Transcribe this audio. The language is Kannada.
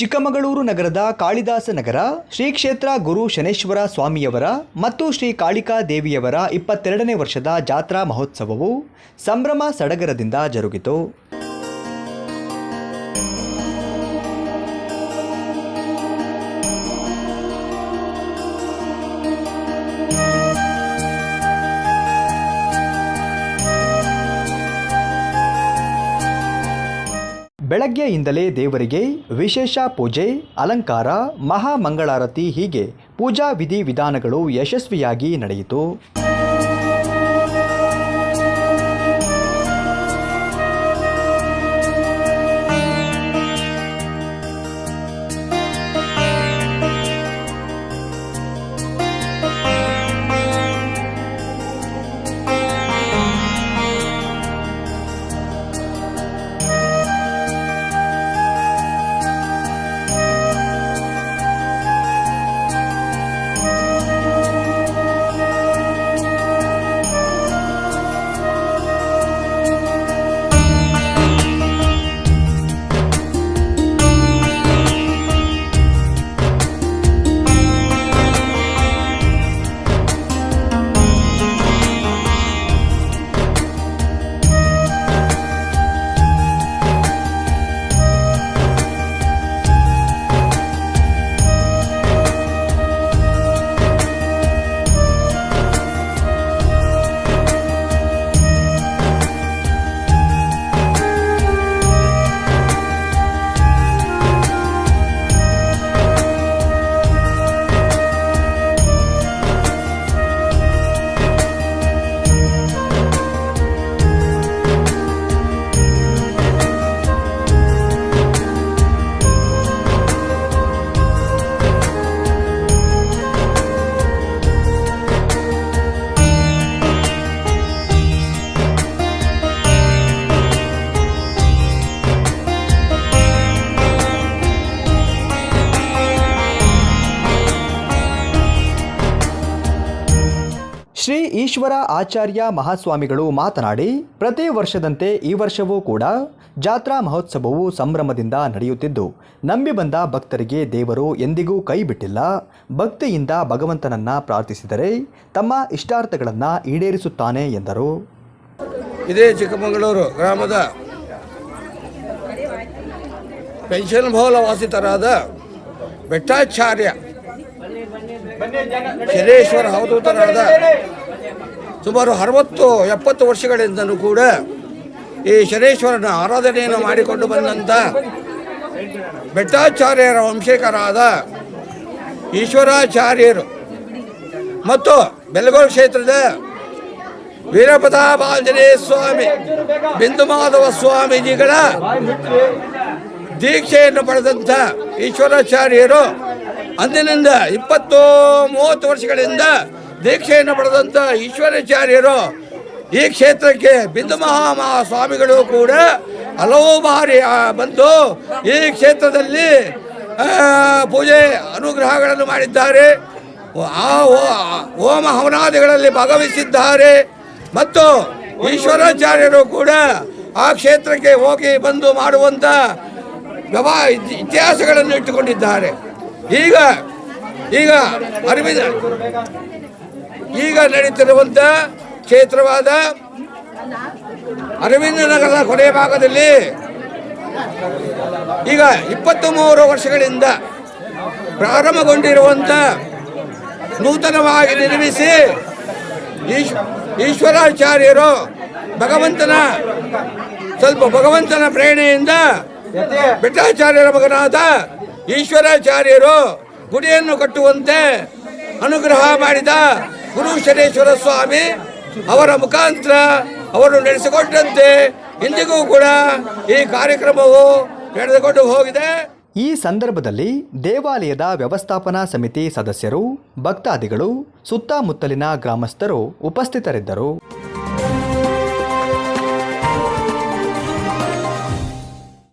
ಚಿಕ್ಕಮಗಳೂರು ನಗರದ ಕಾಳಿದಾಸ ನಗರ, ಶ್ರೀ ಕ್ಷೇತ್ರ ಗುರು ಶನೇಶ್ವರ ಸ್ವಾಮಿಯವರ ಮತ್ತು ಶ್ರೀ ಕಾಳಿಕಾ ದೇವಿಯವರ ಇಪ್ಪತ್ತೆರಡನೇ ವರ್ಷದ ಜಾತ್ರಾ ಮಹೋತ್ಸವವು ಸಂಭ್ರಮ ಸಡಗರದಿಂದ ಜರುಗಿತು. ಬೆಳಗ್ಗೆಯಿಂದಲೇ ದೇವರಿಗೆ ವಿಶೇಷ ಪೂಜೆ ಅಲಂಕಾರ ಮಹಾಮಂಗಳಾರತಿ ಹೀಗೆ ಪೂಜಾ ವಿಧಿ ವಿಧಾನಗಳು ಯಶಸ್ವಿಯಾಗಿ ನಡೆಯಿತು. ಶ್ರೀ ಈಶ್ವರ ಆಚಾರ್ಯ ಮಹಾಸ್ವಾಮಿಗಳು ಮಾತನಾಡಿ, ಪ್ರತಿ ವರ್ಷದಂತೆ ಈ ವರ್ಷವೂ ಕೂಡ ಜಾತ್ರಾ ಮಹೋತ್ಸವವು ಸಂಭ್ರಮದಿಂದ ನಡೆಯುತ್ತಿದ್ದು, ನಂಬಿ ಬಂದ ಭಕ್ತರಿಗೆ ದೇವರು ಎಂದಿಗೂ ಕೈ ಬಿಟ್ಟಿಲ್ಲ. ಭಕ್ತಿಯಿಂದ ಭಗವಂತನನ್ನ ಪ್ರಾರ್ಥಿಸಿದರೆ ತಮ್ಮ ಇಷ್ಟಾರ್ಥಗಳನ್ನು ಈಡೇರಿಸುತ್ತಾನೆ ಎಂದರು. ಇದೇ ಚಿಕ್ಕಮಗಳೂರು ಗ್ರಾಮದ ಪೆನ್ಷನ್ ಭವನ ವಾಸಿತರಾದ ಬೆಟ್ಟಾಚಾರ್ಯ ಶನೇಶ್ವರ ಅವಧೂತರಾದ ಸುಮಾರು ಅರವತ್ತು, ಎಪ್ಪತ್ತು ವರ್ಷಗಳಿಂದಲೂ ಕೂಡ ಈ ಶನೇಶ್ವರನ ಆರಾಧನೆಯನ್ನು ಮಾಡಿಕೊಂಡು ಬಂದಂಥ ಬೆಟ್ಟಾಚಾರ್ಯರ ವಂಶಿಕರಾದ ಈಶ್ವರಾಚಾರ್ಯರು ಮತ್ತು ಬೆಲಗೋಲ್ ಕ್ಷೇತ್ರದ ವೀರಪ್ರತಾಪ ಆಂಜನೇಯ ಸ್ವಾಮಿ ಬಿಂದು ಮಾಧವ ಸ್ವಾಮೀಜಿಗಳ ದೀಕ್ಷೆಯನ್ನು ಪಡೆದಂಥ ಈಶ್ವರಾಚಾರ್ಯರು ಅಂದಿನಿಂದ ಇಪ್ಪತ್ತು ಮೂವತ್ತು ವರ್ಷಗಳಿಂದ ದೀಕ್ಷೆಯನ್ನು ಪಡೆದಂಥ ಈಶ್ವರಾಚಾರ್ಯರು ಈ ಕ್ಷೇತ್ರಕ್ಕೆ ಬಿಂದು ಮಹಾಮಹಾ ಸ್ವಾಮಿಗಳು ಕೂಡ ಹಲವು ಬಾರಿ ಬಂದು ಈ ಕ್ಷೇತ್ರದಲ್ಲಿ ಪೂಜೆ ಅನುಗ್ರಹಗಳನ್ನು ಮಾಡಿದ್ದಾರೆ. ಆ ಹೋಮ ಹವನಾದಿಗಳಲ್ಲಿ ಭಾಗವಹಿಸಿದ್ದಾರೆ. ಮತ್ತು ಈಶ್ವರಾಚಾರ್ಯರು ಕೂಡ ಆ ಕ್ಷೇತ್ರಕ್ಕೆ ಹೋಗಿ ಬಂದು ಮಾಡುವಂಥ ವ್ಯವ ಇತಿಹಾಸಗಳನ್ನು ಇಟ್ಟುಕೊಂಡಿದ್ದಾರೆ. ಈಗ ಈಗ ಅರವಿಂದ. ಈಗ ನಡೀತಿರುವಂಥ ಕ್ಷೇತ್ರವಾದ ಅರವಿಂದ ನಗರದ ಕೊನೆಯ ಭಾಗದಲ್ಲಿ ಈಗ ಇಪ್ಪತ್ತು ಮೂರು ವರ್ಷಗಳಿಂದ ಪ್ರಾರಂಭಗೊಂಡಿರುವಂಥ ನೂತನವಾಗಿ ನಿರ್ಮಿಸಿ ಈಶ್ ಈಶ್ವರಾಚಾರ್ಯರು ಭಗವಂತನ ಸ್ವಲ್ಪ ಭಗವಂತನ ಪ್ರೇರಣೆಯಿಂದ ಬೆಟ್ಟಾಚಾರ್ಯರ ಮಗನಾದ ಈಶ್ವರಾಚಾರ್ಯರು ಗುಡಿಯನ್ನು ಕಟ್ಟುವಂತೆ ಅನುಗ್ರಹ ಮಾಡಿದ ಗುರು ಶನೇಶ್ವರ ಸ್ವಾಮಿ ಅವರ ಮುಖಾಂತರ ಅವರು ನಡೆಸಿಕೊಟ್ಟಂತೆ ಇಂದಿಗೂ ಕೂಡ ಈ ಕಾರ್ಯಕ್ರಮವು ನಡೆದುಕೊಂಡು ಹೋಗಿದೆ. ಈ ಸಂದರ್ಭದಲ್ಲಿ ದೇವಾಲಯದ ವ್ಯವಸ್ಥಾಪನಾ ಸಮಿತಿ ಸದಸ್ಯರು, ಭಕ್ತಾದಿಗಳು, ಸುತ್ತಮುತ್ತಲಿನ ಗ್ರಾಮಸ್ಥರು ಉಪಸ್ಥಿತರಿದ್ದರು.